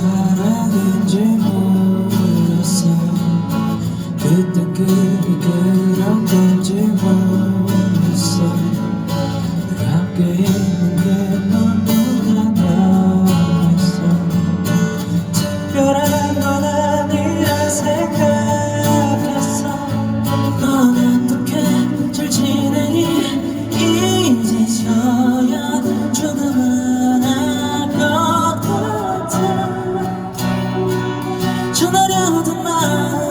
사랑인지 몰랐어 out of mind.